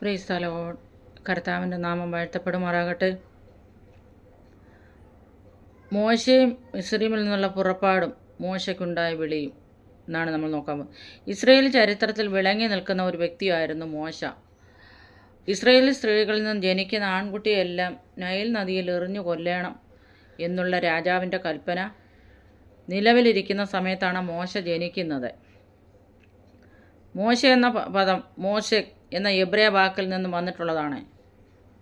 പ്രീസ്തലോ കർത്താവിന്റെ നാമം വാഴ്ത്തപ്പെടുമാറാകട്ടെ. മോശയും ഇസ്രീമിൽ നിന്നുള്ള പുറപ്പാടും മോശയ്ക്കുണ്ടായ വിളിയും എന്നാണ് നമ്മൾ നോക്കാൻ പോകുന്നത്. ഇസ്രയേൽ ചരിത്രത്തിൽ വിളങ്ങി നിൽക്കുന്ന ഒരു വ്യക്തിയായിരുന്നു മോശ. ഇസ്രയേലി സ്ത്രീകളിൽ നിന്ന് ജനിക്കുന്ന ആൺകുട്ടിയെല്ലാം നയൽ നദിയിൽ എറിഞ്ഞു കൊല്ലണം എന്നുള്ള രാജാവിന്റെ കൽപ്പന നിലവിലിരിക്കുന്ന സമയത്താണ് മോശ ജനിക്കുന്നത്. മോശ എന്ന പദം മോശ എന്ന എബ്രയ വാക്കിൽ നിന്ന് വന്നിട്ടുള്ളതാണ്.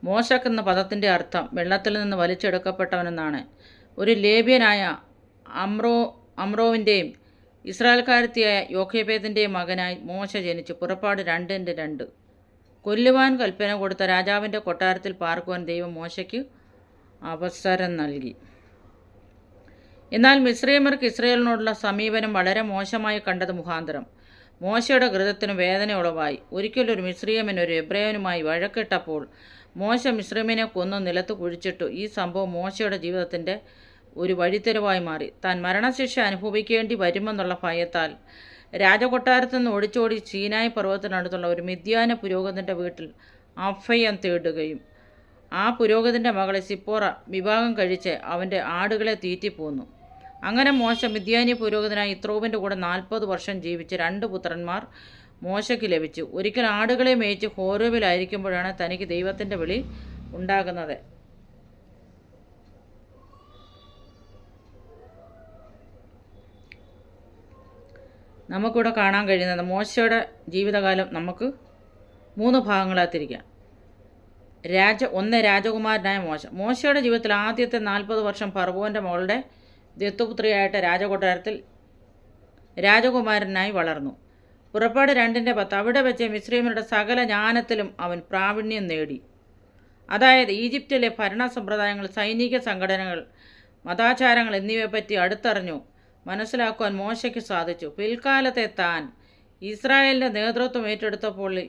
മോശക് എന്ന പദത്തിന്റെ അർത്ഥം വെള്ളത്തിൽ നിന്ന് വലിച്ചെടുക്കപ്പെട്ടവനെന്നാണ്. ഒരു ലേബ്യനായ അമ്രോ അമ്രോവിന്റെയും ഇസ്രായേൽക്കാരത്തിയായ യോഖേബേദിന്റെയും മകനായി മോശ ജനിച്ചു. പുറപ്പാട് രണ്ടിന്റെ രണ്ട്. കൊല്ലുവാൻ കൽപ്പന കൊടുത്ത രാജാവിന്റെ കൊട്ടാരത്തിൽ പാർക്കുവാൻ ദൈവം മോശയ്ക്ക് അവസരം നൽകി. എന്നാൽ മിശ്രീമർക്ക് ഇസ്രയേലിനോടുള്ള സമീപനം വളരെ മോശമായി കണ്ടത് മുഖാന്തരം. മോശയുടെ ഹൃദയത്തിന് വേദന ഉളവായി ഒരിക്കലും ഒരു മിശ്രീമൻ ഒരു എബ്രയനുമായി വഴക്കിട്ടപ്പോൾ മോശ മിശ്രീമിനെ കൊന്നു നിലത്ത് കുഴിച്ചിട്ടു. ഈ സംഭവം മോശയുടെ ജീവിതത്തിന്റെ ഒരു വഴിത്തെരുവായി മാറി. താൻ മരണശിക്ഷ അനുഭവിക്കേണ്ടി വരുമെന്നുള്ള ഭയത്താൽ രാജകൊട്ടാരത്തു നിന്ന് ഒളിച്ചോടി ചീനായി പർവതത്തിനടുത്തുള്ള ഒരു മിഥ്യാന പുരോഗതിന്റെ വീട്ടിൽ അഭയം തേടുകയും ആ പുരോഗതിന്റെ മകളെ സിപ്പോറ വിവാഹം കഴിച്ച് അവന്റെ ആടുകളെ തീറ്റിപ്പോന്നു. അങ്ങനെ മോശ മിദ്യാനി പുരോഹിതനായി ഇത്രോവിന്റെ കൂടെ നാൽപ്പത് വർഷം ജീവിച്ച് രണ്ട് പുത്രന്മാർ മോശയ്ക്ക് ലഭിച്ചു. ഒരിക്കൽ ആടുകളെ മേയിച്ച് ഹോരോവിലായിരിക്കുമ്പോഴാണ് തനിക്ക് ദൈവത്തിന്റെ വിളി ഉണ്ടാകുന്നത്. നമുക്കിവിടെ കാണാൻ കഴിയുന്നത് മോശയുടെ ജീവിതകാലം നമുക്ക് മൂന്ന് ഭാഗങ്ങളായി തിരിക്കാം രാജ ഒന്ന് രാജകുമാരനായ മോശ. മോശയുടെ ജീവിതത്തിൽ ആദ്യത്തെ നാൽപ്പത് വർഷം ഫർവോന്റെ മകളുടെ ദത്തുപുത്രിയായിട്ട് രാജകൊട്ടാരത്തിൽ രാജകുമാരനായി വളർന്നു. പുറപ്പാട് രണ്ടിന്റെ പത്ത്. അവിടെ വെച്ച് മിശ്രീമരുടെ സകല ജ്ഞാനത്തിലും അവൻ പ്രാവീണ്യം നേടി. അതായത് ഈജിപ്തിലെ ഭരണ സമ്പ്രദായങ്ങൾ സൈനിക സംഘടനകൾ മതാചാരങ്ങൾ എന്നിവയെപ്പറ്റി അടുത്തറിഞ്ഞു മനസ്സിലാക്കുവാൻ മോശയ്ക്ക് സാധിച്ചു. പിൽക്കാലത്തെ താൻ ഇസ്രായേലിന്റെ നേതൃത്വം ഏറ്റെടുത്തപ്പോൾ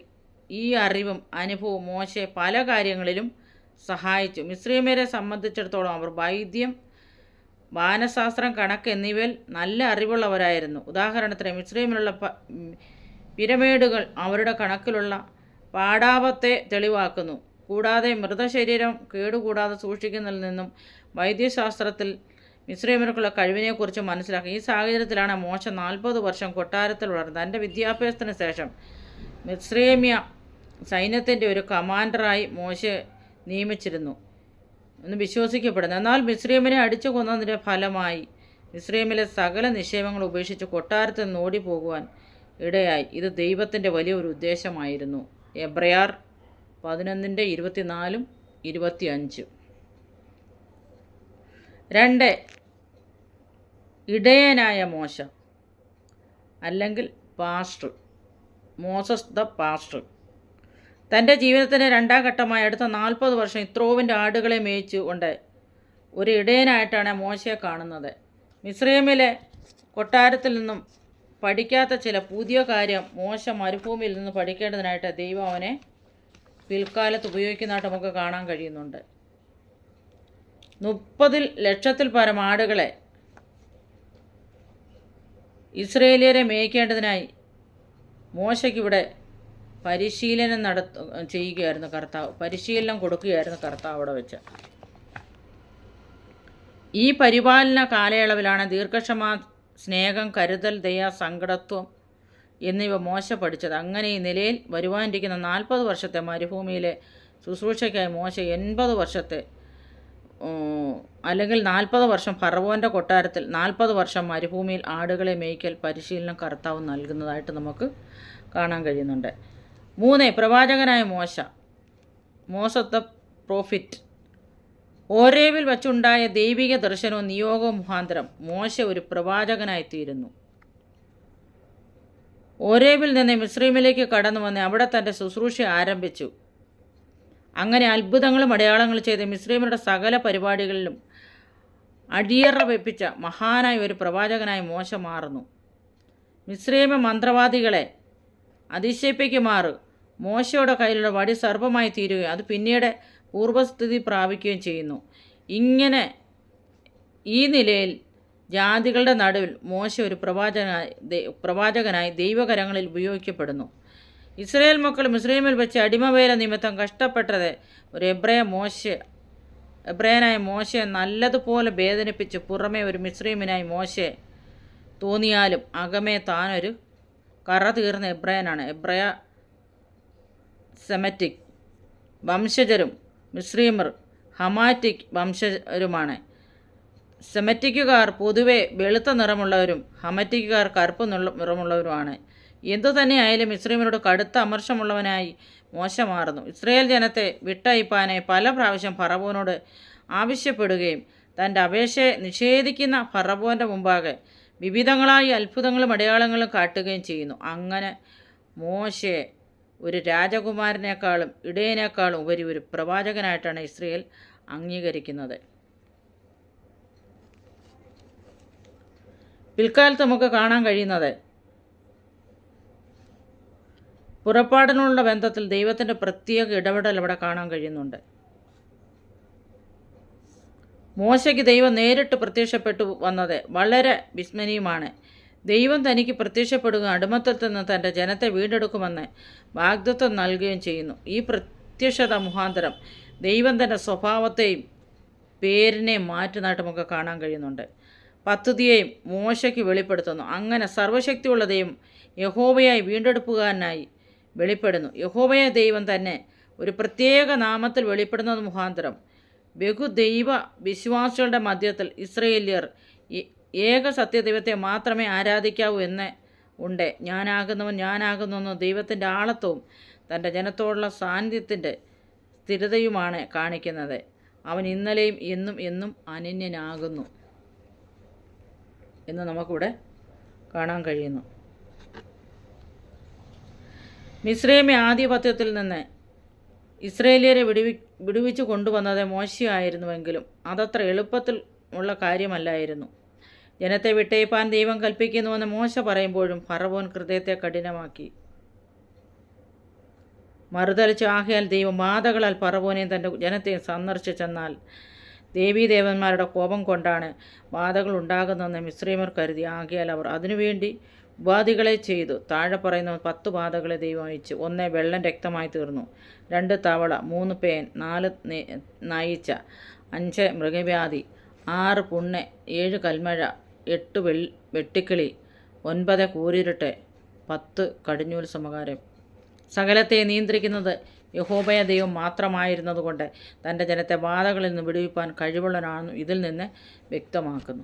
ഈ അറിവും അനുഭവവും മോശയെ പല കാര്യങ്ങളിലും സഹായിച്ചു. മിശ്രീമരെ സംബന്ധിച്ചിടത്തോളം അവർ വൈദ്യം വാനശാസ്ത്രം കണക്ക് എന്നിവയിൽ നല്ല അറിവുള്ളവരായിരുന്നു. ഉദാഹരണത്തിന് മിശ്രീമിലുള്ള പിരമിഡുകൾ അവരുടെ കണക്കിലുള്ള പാടാപത്തെ തെളിവാക്കുന്നു. കൂടാതെ മൃതശരീരം കേടുകൂടാതെ സൂക്ഷിക്കുന്നതിൽ നിന്നും വൈദ്യശാസ്ത്രത്തിൽ മിശ്രീമിനുള്ള കഴിവിനെക്കുറിച്ച് മനസ്സിലാക്കി. ഈ സാഹചര്യത്തിലാണ് മോശ നാൽപ്പത് വർഷം കൊട്ടാരത്തിൽ വളർന്നത് തന്റെ വിദ്യാഭ്യാസത്തിന് ശേഷം മിശ്രീമിയ സൈന്യത്തിന്റെ ഒരു കമാൻഡറായി മോശ നിയമിച്ചിരുന്നു. എന്ന് വിശ്വസിക്കപ്പെടുന്നു. എന്നാൽ മിശ്രീമിനെ അടിച്ചു കൊന്നതിന്റെ ഫലമായി മിശ്രീമിലെ സകല നിക്ഷേപങ്ങൾ ഉപേക്ഷിച്ച് കൊട്ടാരത്തിൽ നിന്ന് ഓടിപ്പോകുവാൻ ഇടയായി. ഇത് ദൈവത്തിന്റെ വലിയൊരു ഉദ്ദേശമായിരുന്നു. എബ്രയാർ പതിനൊന്നിന്റെ ഇരുപത്തിനാലും ഇരുപത്തി അഞ്ചും രണ്ട് ഇടയനായ മോശ അല്ലെങ്കിൽ പാസ്റ്റർ മോസസ് ദ പാസ്റ്റർ. തന്റെ ജീവിതത്തിന്റെ രണ്ടാം ഘട്ടമായി അടുത്ത നാൽപ്പത് വർഷം ഇത്രോവിന്റെ ആടുകളെ മേയിച്ചു കൊണ്ട് ഒരു ഇടയനായിട്ടാണ് മോശയെ കാണുന്നത്. മിസ്രൈമിലെ കൊട്ടാരത്തിൽ നിന്നും പഠിക്കാത്ത ചില പുതിയ കാര്യം മോശ മരുഭൂമിയിൽ നിന്ന് പഠിക്കേണ്ടതിനായിട്ട് ദൈവം അവനെ പിൽക്കാലത്ത് ഉപയോഗിക്കുന്നതായിട്ട് നമുക്ക് കാണാൻ കഴിയുന്നുണ്ട്. മുപ്പതിൽ ലക്ഷത്തിൽ പരം ആടുകളെ ഇസ്രയേലിയരെ മേയ്ക്കേണ്ടതിനായി മോശയ്ക്കിവിടെ പരിശീലനം നടത്തു ചെയ്യുകയായിരുന്നു കർത്താവ്. പരിശീലനം കൊടുക്കുകയായിരുന്നു കർത്താവ് അവിടെ വെച്ച്. ഈ പരിപാലന കാലയളവിലാണ് ദീർഘക്ഷമ സ്നേഹം കരുതൽ ദയ സങ്കടത്വം എന്നിവ മോശ പഠിച്ചത് അങ്ങനെ ഈ നിലയിൽ വരുവാനിരിക്കുന്ന നാൽപ്പത് വർഷത്തെ മരുഭൂമിയിലെ ശുശ്രൂഷയ്ക്കായി മോശ എൺപത് വർഷത്തെ അല്ലെങ്കിൽ നാൽപ്പത് വർഷം ഫറവോന്റെ കൊട്ടാരത്തിൽ നാൽപ്പത് വർഷം മരുഭൂമിയിൽ ആടുകളെ മേയ്ക്കൽ പരിശീലനം കർത്താവ് നൽകുന്നതായിട്ട് നമുക്ക് കാണാൻ കഴിയുന്നുണ്ട്. മൂന്ന് പ്രവാചകനായ മോശ. മോശത്തെ പ്രോഫിറ്റ് ഓരേവിൽ വച്ചുണ്ടായ ദൈവിക ദർശനവും നിയോഗവും മുഖാന്തരം മോശ ഒരു പ്രവാചകനായി തീരുന്നു ഓരേവിൽ നിന്ന് മിശ്രീമിലേക്ക് കടന്നു വന്ന് അവിടെ തന്റെ ശുശ്രൂഷ ആരംഭിച്ചു. അങ്ങനെ അത്ഭുതങ്ങളും അടയാളങ്ങളും ചെയ്ത് മിശ്രീമിയുടെ സകല പരിപാടികളിലും അടിയറ വെപ്പിച്ച മഹാനായ ഒരു പ്രവാചകനായി മോശ മാറുന്നു. മിശ്രീമ മന്ത്രവാദികളെ അതിശയിപ്പിക്കുമാറ്. മോശയുടെ കയ്യിലുള്ള വടി സർപ്പമായി തീരുകയും അത് പിന്നീട് പൂർവസ്ഥിതി പ്രാപിക്കുകയും ചെയ്യുന്നു. ഇങ്ങനെ ഈ നിലയിൽ ജാതികളുടെ നടുവിൽ മോശ ഒരു പ്രവാചകനായി പ്രവാചകനായി ദൈവകരങ്ങളിൽ ഉപയോഗിക്കപ്പെടുന്നു. ഇസ്രയേൽ മക്കൾ മിസ്രൈമിൽ വെച്ച് അടിമവേല നിമിത്തം കഷ്ടപ്പെട്ടത് ഒരു എബ്രയ മോശ എബ്രയനായ മോശയെ നല്ലതുപോലെ വേദനിപ്പിച്ച് പുറമേ ഒരു മിസ്രൈമിനായി മോശയെ തോന്നിയാലും അകമേ താനൊരു കറ തീർന്ന എബ്രയനാണ്. എബ്രയ സെമറ്റിക് വംശജരും മിസ്രീമർ ഹമാറ്റിക് വംശജരുമാണ്. സെമറ്റിക്കുകാർ പൊതുവെ വെളുത്ത നിറമുള്ളവരും ഹമറ്റിക്കുകാർ കറുപ്പ് നിറമുള്ളവരുമാണ്. എന്തു തന്നെയായാലും ഇസ്രീമിനോട് കടുത്ത അമർഷമുള്ളവനായി മോശ മാറുന്നു ഇസ്രയേൽ ജനത്തെ വിട്ടയപ്പാനെ പല പ്രാവശ്യം ഫറബോനോട് ആവശ്യപ്പെടുകയും തന്റെ അപേക്ഷയെ നിഷേധിക്കുന്ന ഫറബോന്റെ മുമ്പാകെ വിവിധങ്ങളായി അത്ഭുതങ്ങളും അടയാളങ്ങളും കാട്ടുകയും ചെയ്യുന്നു. അങ്ങനെ മോശയെ ഒരു രാജകുമാരനേക്കാളും ഇടയനേക്കാളും ഉപരി ഒരു പ്രവാചകനായിട്ടാണ് ഇസ്രയേൽ അംഗീകരിക്കുന്നത്. പിൽക്കാലത്ത് നമുക്ക് കാണാൻ കഴിയുന്നത് പുറപ്പാടിനുള്ള ബന്ധത്തിൽ ദൈവത്തിന്റെ പ്രത്യേക ഇടപെടൽ അവിടെ കാണാൻ കഴിയുന്നുണ്ട്. മോശയ്ക്ക് ദൈവം നേരിട്ട് പ്രത്യക്ഷപ്പെട്ടു വന്നത് വളരെ വിസ്മരീയമാണ് ദൈവം തനിക്ക് പ്രത്യക്ഷപ്പെടുകയും അടിമത്തത്തിൽ നിന്ന് തന്റെ ജനത്തെ വീണ്ടെടുക്കുമെന്ന് വാഗ്ദത്വം നൽകുകയും ചെയ്യുന്നു. ഈ പ്രത്യക്ഷത മുഖാന്തരം ദൈവം തന്റെ സ്വഭാവത്തെയും പേരിനെയും മാറ്റുന്നതായിട്ട് നമുക്ക് കാണാൻ കഴിയുന്നുണ്ട്. പദ്ധതിയെയും മോശയ്ക്ക് വെളിപ്പെടുത്തുന്നു. അങ്ങനെ സർവശക്തിയുള്ള ദൈവം യഹോബയായി വീണ്ടെടുപ്പുകാരനായി വെളിപ്പെടുന്നു. യഹോബയ ദൈവം തന്നെ ഒരു പ്രത്യേക നാമത്തിൽ വെളിപ്പെടുന്നത് മുഖാന്തരം ബഹുദൈവ വിശ്വാസികളുടെ മധ്യത്തിൽ ഇസ്രയേല്യർ ഏക സത്യദൈവത്തെ മാത്രമേ ആരാധിക്കാവൂ എന്ന് ഉണ്ട്. ഞാനാകുന്നവൻ ഞാനാകുന്നു എന്ന ദൈവത്തിന്റെ ആളത്വവും തന്റെ ജനത്തോടുള്ള സാന്നിധ്യത്തിന്റെ സ്ഥിരതയുമാണ് കാണിക്കുന്നത്. അവൻ ഇന്നലെയും എന്നും എന്നും അനന്യനാകുന്നു എന്ന് നമുക്കിവിടെ കാണാൻ കഴിയുന്നു. മിശ്രൈമി ആധിപത്യത്തിൽ നിന്ന് ഇസ്രയേലിയരെ വിടുവി വിടുവിച്ചു കൊണ്ടുവന്നത് മോശയായിരുന്നുവെങ്കിലും അതത്ര എളുപ്പത്തിൽ ഉള്ള കാര്യമല്ലായിരുന്നു. ജനത്തെ വിട്ടയപ്പാൻ ദൈവം കൽപ്പിക്കുന്നുവെന്ന് മോശ പറയുമ്പോഴും ഫറവോൻ ഹൃദയത്തെ കഠിനമാക്കി. മറുതലിച്ച് ആകയാൽ ദൈവം ബാധകളാൽ പറവോനെയും തന്റെ ജനത്തെയും സന്ദർശിച്ചെന്നാൽ ദേവീദേവന്മാരുടെ കോപം കൊണ്ടാണ് ബാധകൾ ഉണ്ടാകുന്നതെന്ന് മിശ്രീമർ കരുതി. ആകയാൽ അവർ അതിനുവേണ്ടി ഉപാധികളെ ചെയ്തു. താഴെ പറയുന്ന പത്ത് ബാധകളെ ദൈവം അയച്ചു. ഒന്ന് വെള്ളം രക്തമായി തീർന്നു. രണ്ട് തവള മൂന്ന് പേൻ നാല് നായിച്ച അഞ്ച് മൃഗവ്യാധി ആറ് പുണ്ണ് ഏഴ് കൽമഴ എട്ട് വെൾ വെട്ടിക്കിളി ഒൻപത് കൂരിരുട്ട് പത്ത് കടിഞ്ഞൂൽ സമകാരം. സകലത്തെ നിയന്ത്രിക്കുന്നത് യഹോബയ ദൈവം മാത്രമായിരുന്നതുകൊണ്ട് തന്റെ ജനത്തെ ബാധകളിൽ നിന്ന് വിടുവിപ്പാൻ കഴിവുള്ളവനാണെന്ന് ഇതിൽ നിന്ന് വ്യക്തമാക്കുന്നു.